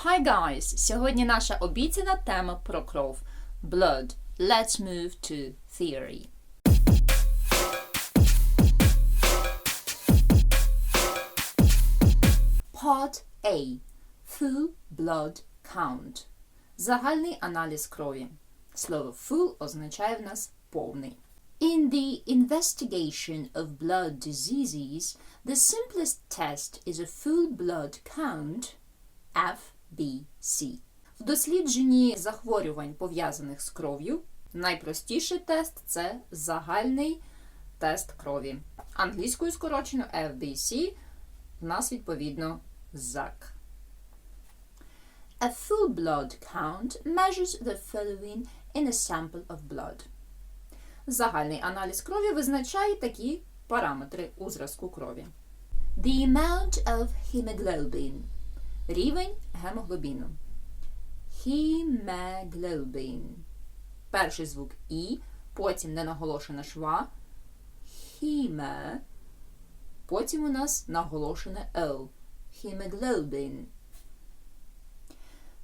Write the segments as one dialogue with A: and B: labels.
A: Hi guys! Сьогодні наша обіцяна тема про кров. Blood. Let's move to theory. Part A. Full blood count. Загальний аналіз крові. Слово full означає в нас повний. In the investigation of blood diseases, the simplest test is a full blood count FBC. В дослідженні захворювань, пов'язаних з кров'ю, найпростіший тест це загальний тест крові. Англійською скорочено FBC, в нас відповідно ZAC. A full blood count measures the following in a sample of blood. Загальний аналіз крові визначає такі параметри у зразку крові. The amount of hemoglobin. Рівень гемоглобіну. Hemoglobin. Перший звук І, потім ненаголошена шва. Хіме. Потім у нас наголошене Л. Hemoglobin.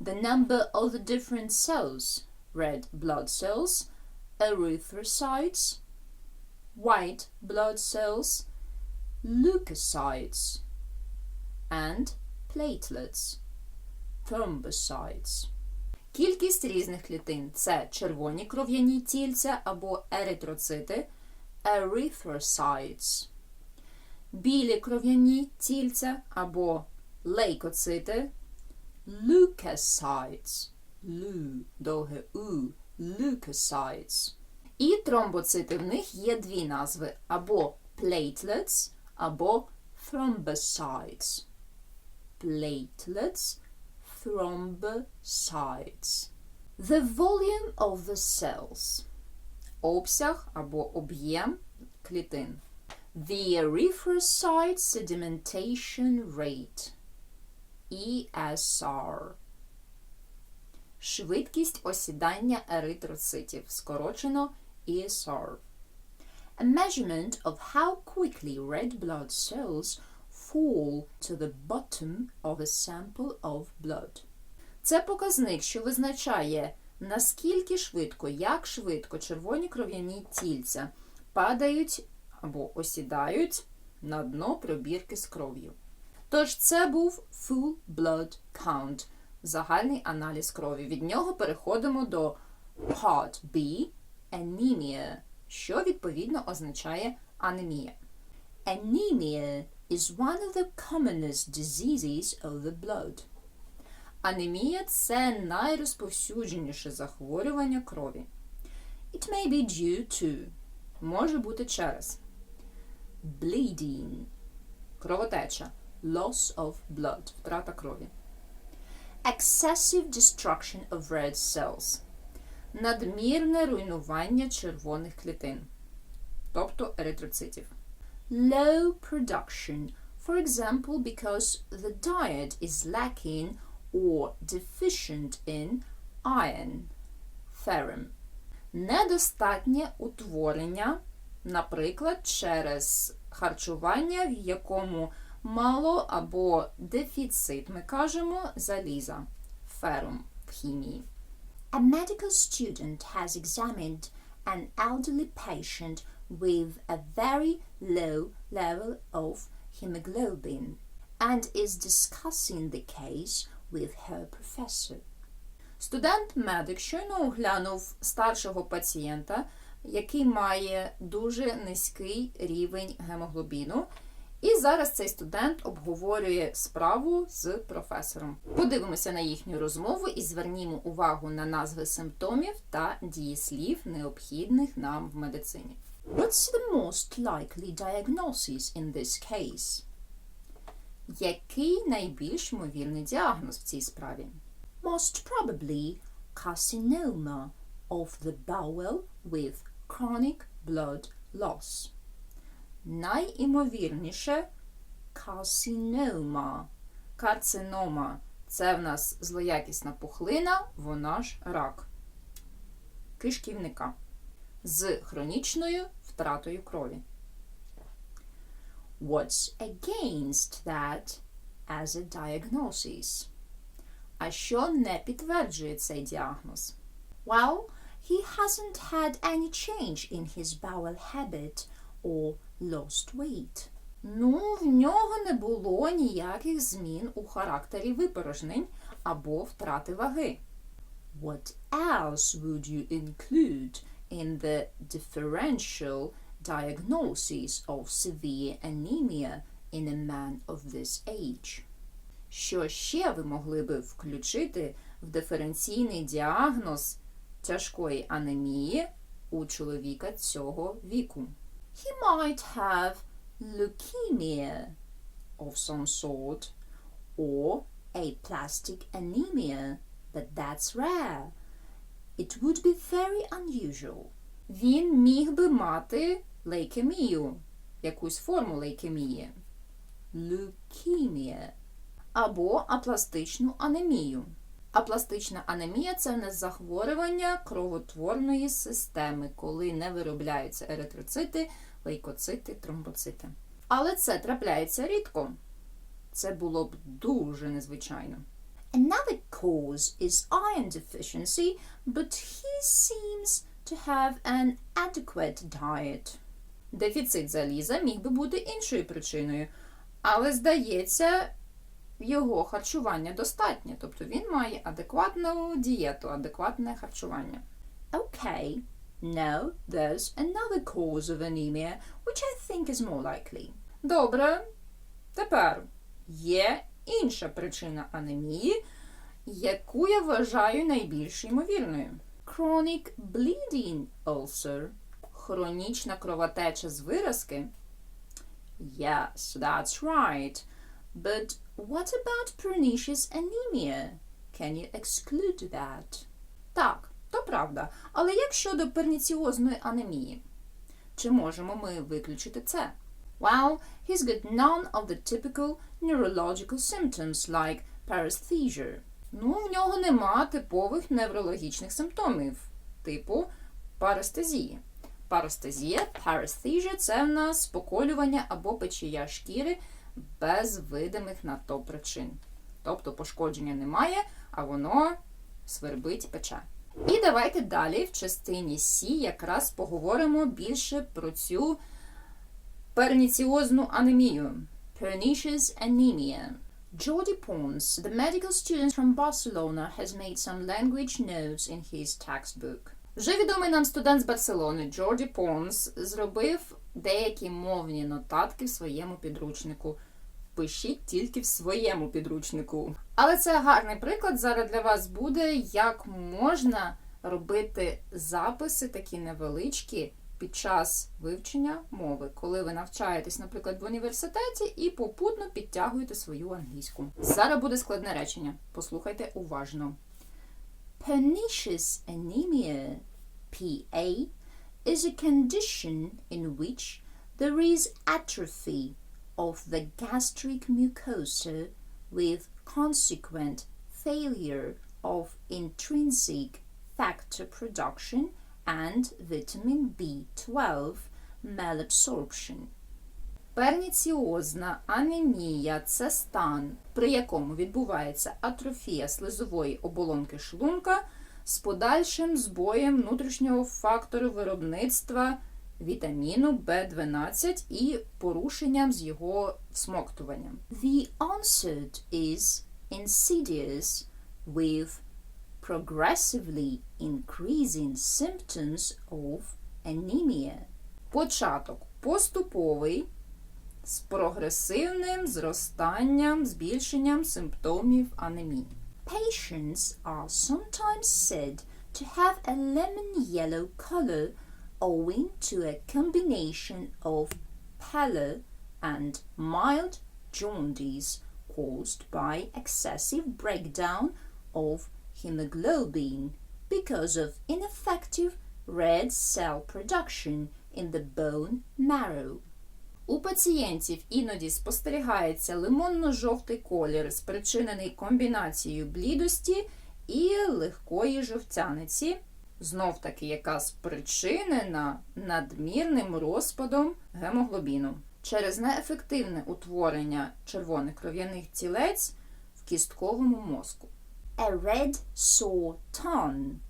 A: The number of the different cells. Red blood cells. Erythrocytes. White blood cells. Leukocytes. And platelets, thrombocytes. Кількість різних клітин це червоні кров'яні тільця або еритроцити, erythrocytes, білі кров'яні тільця або лейкоцити, leukocytes, лю, довге у, leukocytes. І тромбоцити в них є дві назви або platelets, або thrombocytes platelets, thrombocytes. The volume of the cells. Обсяг або об'єм клітин. The erythrocyte sedimentation rate. ESR. Швидкість осідання еритроцитів. Скорочено ESR. A measurement of how quickly red blood cells fall to the bottom of a sample of blood. Це показник, що визначає, наскільки швидко, як швидко червоні кров'яні тільця падають або осідають на дно пробірки з кров'ю. Тож це був full blood count, загальний аналіз крові. Від нього переходимо до Part B anemia, що відповідно означає анемія. Anemia is one of the commonest diseases of the blood. Анемія це найрозповсюдженіше захворювання крові. It may be due to може бути через bleeding кровотеча, loss of blood втрата крові. Excessive destruction of red cells надмірне руйнування червоних клітин, тобто еритроцитів low production, for example, because the diet is lacking or deficient in iron, ferrum. Недостатнє утворення, наприклад, через харчування, в якому мало або дефіцит, ми кажемо, заліза, ферум в хімії. A medical student has examined an elderly patient with a very low level of hemoglobin and is discussing the case with her professor. Студент-медик щойно оглянув старшого пацієнта, який має дуже низький рівень гемоглобіну. І зараз цей студент обговорює справу з професором. Подивимося на їхню розмову і звернімо увагу на назви симптомів та дієслів, необхідних нам в медицині. What's the most likely diagnosis in this case? Який найбільш ймовірний діагноз в цій справі? Most probably carcinoma of the bowel with chronic blood loss. Найімовірніше carcinoma. Карцинома це в нас злоякісна пухлина, вона ж рак кишківника з хронічною втратою крові. What's against that as a diagnosis? А що не підтверджує цей діагноз? Well, he hasn't had any change in his bowel habit or lost weight. Ну, в нього не було ніяких змін у характері випорожнень або втрати ваги. What else would you include in the differential diagnosis of severe anemia in a man of this age? Що ще ви могли би включити в диференційний діагноз тяжкої анемії у чоловіка цього віку? He might have leukemia of some sort or aplastic anemia, but that's rare. It would be very unusual. Він міг би мати лейкемію, якусь форму лейкемії. Leukemia. Або апластичну анемію. Апластична анемія це нас захворювання кровотворної системи, коли не виробляються еритроцити, лейкоцити, тромбоцити. Але це трапляється рідко. Це було б дуже незвичайно. Another cause is iron deficiency, but he seems to have an adequate diet. Дефіцит заліза міг би бути іншою причиною, але, здається, його харчування достатнє, тобто він має адекватну дієту, адекватне харчування. Okay, now there's another cause of anemia, which I think is more likely. Добре, тепер є інша причина анемії, яку я вважаю найбільш ймовірною. Chronic bleeding ulcer. Хронічна кровотеча з виразки. Yes, that's right. But what about pernicious anemia? Can you exclude that? Так, то правда. Але як щодо перніціозної анемії? Чи можемо ми виключити це? Well, he's got none of the typical neurological symptoms like paresthesia. Ну, в нього нема типових неврологічних симптомів, типу парестезії. Парестезія, paresthesia – це в нас поколювання або печія шкіри без видимих на то причин. Тобто пошкодження немає, а воно свербить пече. І давайте далі в частині Сі якраз поговоримо більше про цю перніціозну анемію. Pernicious anemia. Jordi Pons, the medical student from Barcelona, has made some language notes in his textbook. Вже відомий нам студент з Барселони Джорді Понс зробив деякі мовні нотатки в своєму підручнику. Пишіть тільки в своєму підручнику. Але це гарний приклад зараз для вас буде, як можна робити записи такі невеличкі під час вивчення мови, коли ви навчаєтесь, наприклад, в університеті і попутно підтягуєте свою англійську. Зараз буде складне речення. Послухайте уважно. Pernicious anemia, PA, is a condition in which there is atrophy of the gastric mucosa with consequent failure of intrinsic factor production and vitamin B12 malabsorption. Перніціозна анемія це стан, при якому відбувається атрофія слизової оболонки шлунка з подальшим збоєм внутрішнього фактору виробництва вітаміну В12 і порушенням з його всмоктуванням. The onset is insidious with progressively increasing symptoms of anemia. Початок поступовий з прогресивним зростанням, збільшенням симптомів анемії. Patients are sometimes said to have a lemon yellow color owing to a combination of pallor and mild jaundice caused by excessive breakdown of hemoglobin because of ineffective red cell production in the bone marrow. У пацієнтів іноді спостерігається лимонно-жовтий колір, спричинений комбінацією блідості і легкої жовтяниці, знов таки, яка спричинена надмірним розпадом гемоглобіну через неефективне утворення червоних кров'яних цілець в кістковому мозку. A red sore tongue.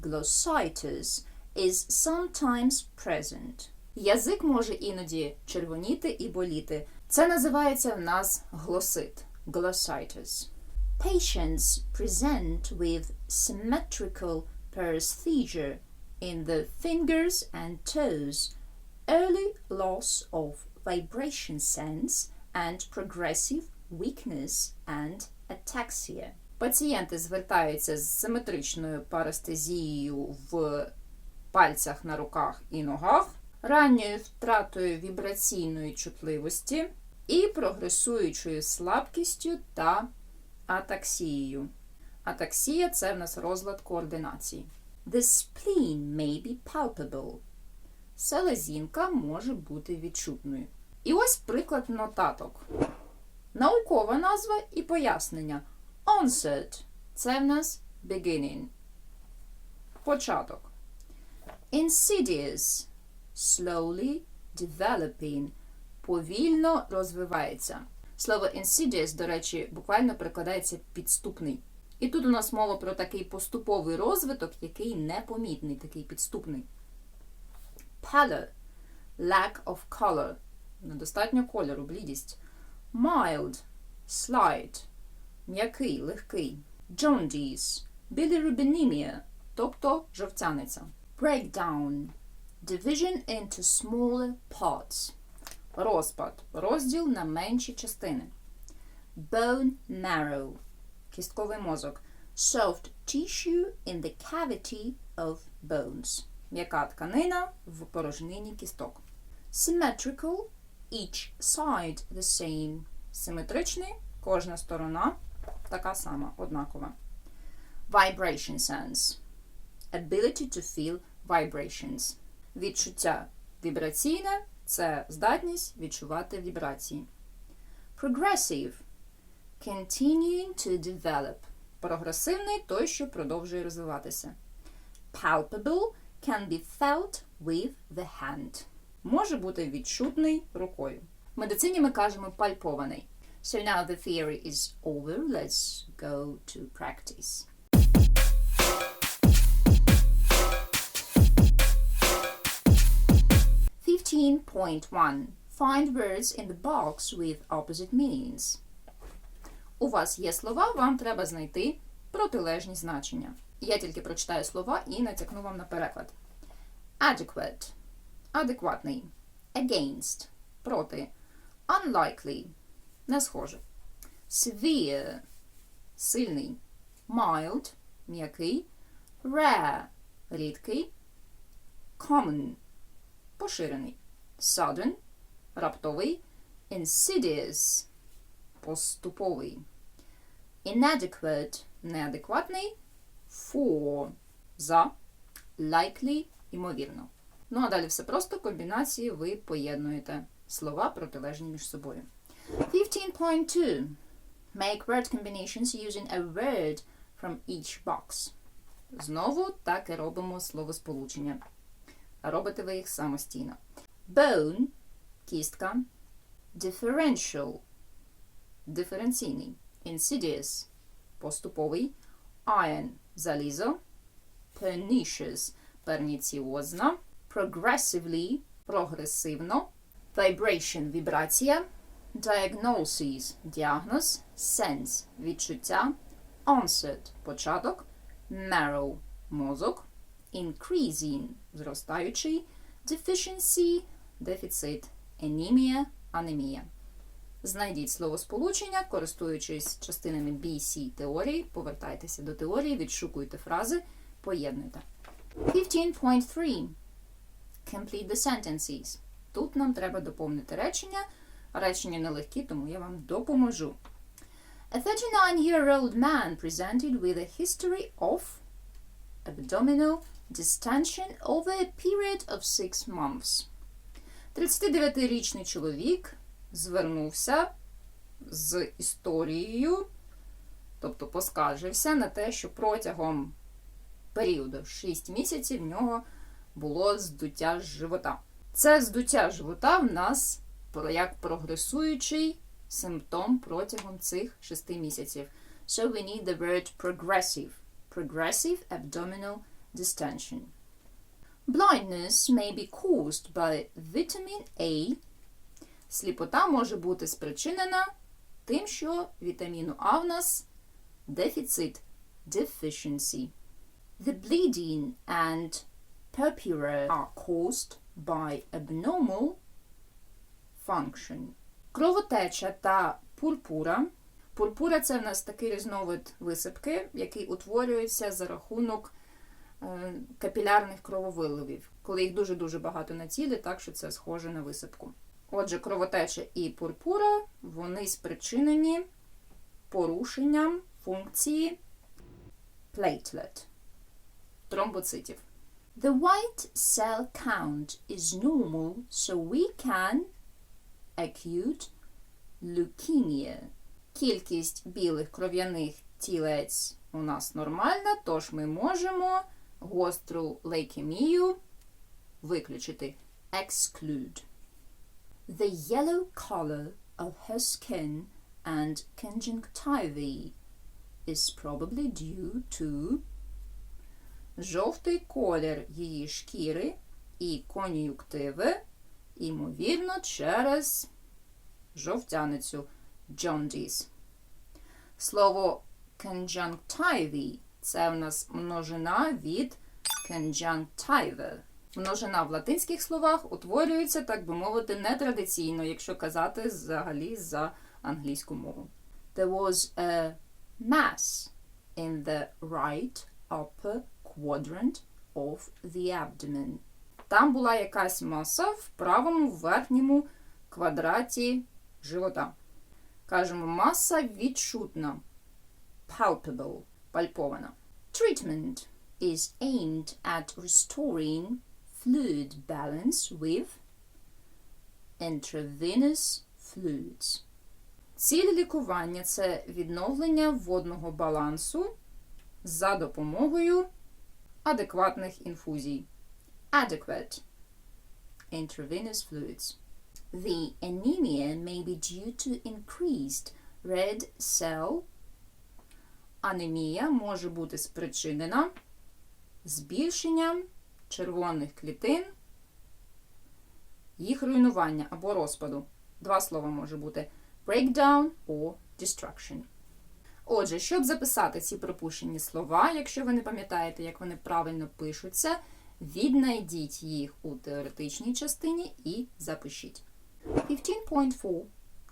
A: Glossitis is sometimes present. Язик може іноді червоніти і боліти. Це називається в нас глосит. Glossitis. Patients present with symmetrical paresthesia in the fingers and toes, early loss of vibration sense, and progressive weakness and ataxia. Пацієнти звертаються з симетричною парестезією в пальцях на руках і ногах, ранньою втратою вібраційної чутливості і прогресуючою слабкістю та атаксією. Атаксія це в нас розлад координації. The spleen may be palpable. Селезінка може бути відчутною. І ось приклад нотаток. Наукова назва і пояснення. Onset – це в нас beginning. Початок. Insidious – slowly developing. Повільно розвивається. Слово insidious, до речі, буквально перекладається підступний. І тут у нас мова про такий поступовий розвиток, який непомітний, такий підступний. Pallor – lack of color. Недостатньо кольору, блідість. Mild – slight. М'який, легкий. Jaundice – bilirubinемія, тобто жовтяниця. Breakdown – division into smaller parts. Розпад – розділ на менші частини. Bone marrow – кістковий мозок. Soft tissue in the cavity of bones. М'яка тканина в порожнині кісток. Symmetrical – each side the same. Симетричний – кожна сторона така сама, однакова. Vibration sense – ability to feel vibrations. Відчуття вібраційне – це здатність відчувати вібрації. Progressive – continuing to develop. Прогресивний – той, що продовжує розвиватися. Palpable can be felt with the hand. Може бути відчутний рукою. В медицині ми кажемо пальпований. So now the theory is over. Let's go to practice. Fifteen point one. Find words in the box with opposite meanings. У вас є слова, вам треба знайти протилежні значення. Я тільки прочитаю слова і натякну вам на переклад. Adequate – адекватний. Against – проти. Unlikely – не схоже. Severe – сильний. Mild – м'який. Rare – рідкий. Common – поширений. Sudden – раптовий. Insidious – поступовий. Inadequate – неадекватний. For – за. Likely – ймовірно. Ну а далі все просто комбінації ви поєднуєте слова протилежні між собою. 15.2. Make word combinations using a word from each box. Знову так і робимо словосполучення. Робите ви їх самостійно. Bone – кістка. Differential – диференційний. Insidious – поступовий. Iron – залізо. Pernicious – перніціозна. Progressively – прогресивно. Vibration – вібрація. Diagnosis – діагноз. Sense – відчуття. Onset – початок. Marrow – мозок. Increasing – зростаючий. Deficiency – дефіцит. Anemia – анемія. Знайдіть словосполучення, користуючись частинами B, C теорії, повертайтеся до теорії, відшукуйте фрази, поєднуйте. 15.3. Complete the sentences. Тут нам треба доповнити речення. Речення нелегкі, тому я вам допоможу. A 39-year-old man presented with a history of abdominal distension over a period of six months. 39-річний чоловік звернувся з історією, тобто поскаржився на те, що протягом періоду 6 місяців в нього було здуття живота. Це здуття живота в нас як прогресуючий симптом протягом цих 6 місяців. So we need the word progressive. Progressive abdominal distension. Blindness may be caused by vitamin A. Сліпота може бути спричинена тим, що вітаміну А в нас дефіцит deficiency. The bleeding and purpura are caused by abnormal function. Кровотеча та пурпура. Пурпура це в нас такий різновид висипки, який утворюється за рахунок е, капілярних крововиливів, коли їх дуже-дуже багато на тілі, так що це схоже на висипку. Отже, кровотеча і пурпура вони спричинені порушенням функції platelet тромбоцитів. The white cell count is normal, so we can acute leukemia. Кількість білих кров'яних тілець у нас нормальна, тож ми можемо гостру лейкемію виключити. Exclude. The yellow color of her skin and conjunctivae is probably due to жовтий колір її шкіри і кон'юктиви, ймовірно, через жовтяницю jaundice. Слово conjunctivae – це в нас множина від conjunctiva. Множина в латинських словах утворюється, так би мовити, нетрадиційно, якщо казати взагалі за англійську мову. There was a mass in the right upper quadrant of the abdomen. Там була якась маса в правому верхньому квадраті живота. Кажемо, маса відчутна. Palpable, пальпована. Treatment is aimed at restoring fluid balance with intravenous fluids. Ціль лікування це відновлення водного балансу за допомогою адекватних інфузій. Adequate intravenous fluids. The anemia may be due to increased red cell. Анемія може бути спричинена збільшенням червоних клітин, їх руйнування або розпаду. Два слова може бути breakdown or destruction. Отже, щоб записати ці пропущені слова, якщо ви не пам'ятаєте, як вони правильно пишуться, віднайдіть їх у теоретичній частині і запишіть. 15.4.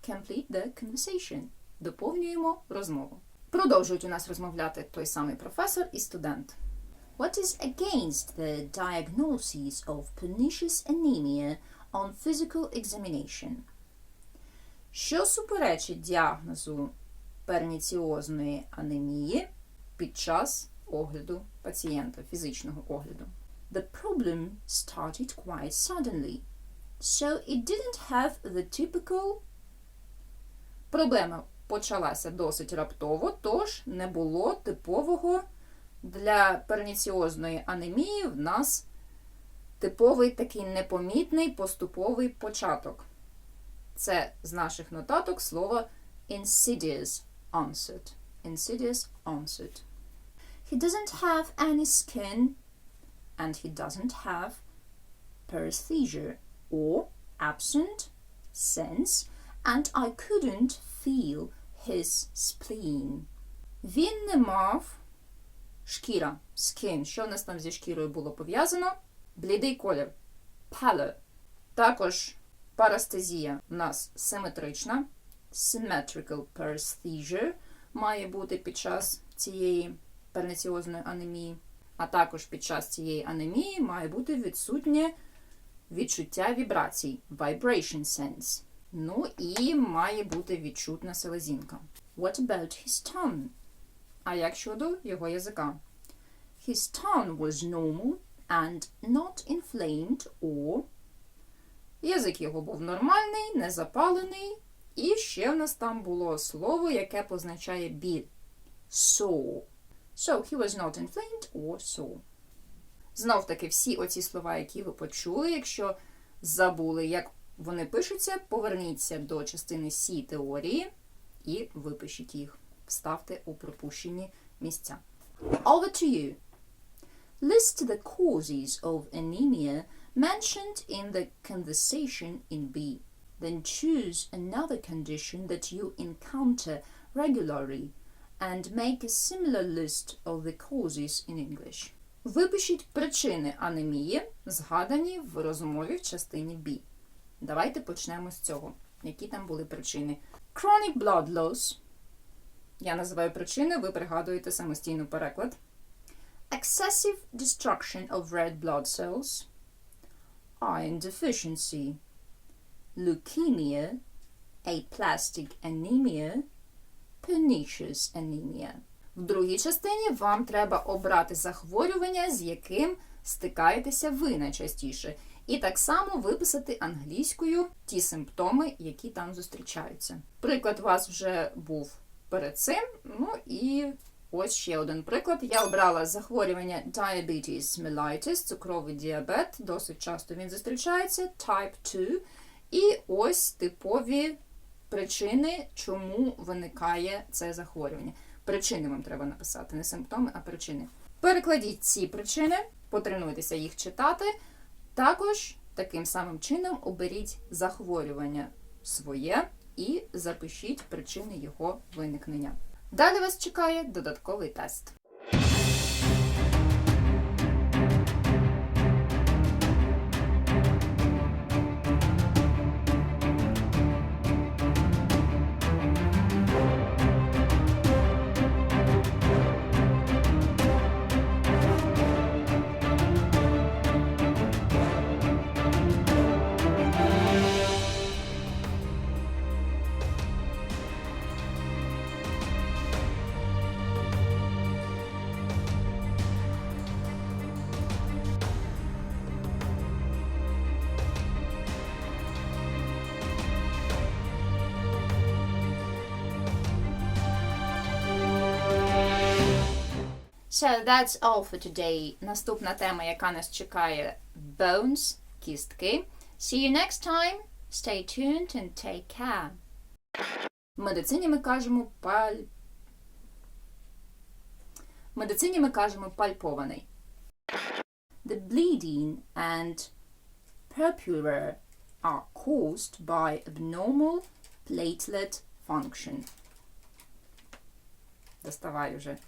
A: Complete the conversation. Доповнюємо розмову. Продовжують у нас розмовляти той самий професор і студент. What is against the diagnosis of pernicious anemia on physical examination? Що суперечить діагнозу перніціозної анемії під час огляду пацієнта, фізичного огляду? The problem started quite suddenly, so it didn't have the typical Проблема почалася досить раптово, тож не було типового для перніціозної анемії в нас типовий такий непомітний поступовий початок. Це з наших нотаток слово insidious onset. Insidious onset. He doesn't have any skin and he doesn't have paresthesia or absent sense and I couldn't feel his spleen. Він не мав шкіра, skin. Що в нас там зі шкірою було пов'язано? Блідий колір. Pallor. Також парастезія у нас симетрична. Symmetrical paresthesia має бути під час цієї перниціозної анемії. А також під час цієї анемії має бути відсутнє відчуття вібрацій. Vibration sense. Ну і має бути відчутна селезінка. What about his tongue? А як щодо його язика? His tongue was normal and not inflamed or Язик його був нормальний, не запалений. І ще в нас там було слово, яке позначає біль. Sore. So he was not inflamed or sore. Знов таки, всі оці слова, які ви почули, якщо забули, як вони пишуться, поверніться до частини Сі теорії і випишіть їх. вставте у пропущені місця. Over to you. List the causes of anemia mentioned in the conversation in B. Then choose another condition that you encounter regularly and make a similar list of the causes in English. Випишіть причини анемії, згадані в розмові в частині B. Давайте почнемо з цього. Які там були причини? Chronic blood loss. Я називаю причини, ви пригадуєте самостійно переклад. Excessive destruction of red blood cells. Iron deficiency. Leukemia. Aplastic anemia. Pernicious anemia. В другій частині вам треба обрати захворювання, з яким стикаєтеся ви найчастіше. І так само виписати англійською ті симптоми, які там зустрічаються. Приклад у вас вже був перед цим. Ну і ось ще один приклад. Я обрала захворювання diabetes mellitus, цукровий діабет. Досить часто він зустрічається, type 2. І ось типові причини, чому виникає це захворювання. Причини вам треба написати, не симптоми, а причини. Перекладіть ці причини, потренуйтеся їх читати. Також таким самим чином оберіть захворювання своє і запишіть причини його виникнення. Далі вас чекає додатковий тест. So that's all for today. Наступна тема, яка нас чекає bones, кістки. See you next time. Stay tuned and take care. В медицині ми кажемо паль. В медицині ми кажемо пальпований. The bleeding and purpura are caused by abnormal platelet function. Доставай уже.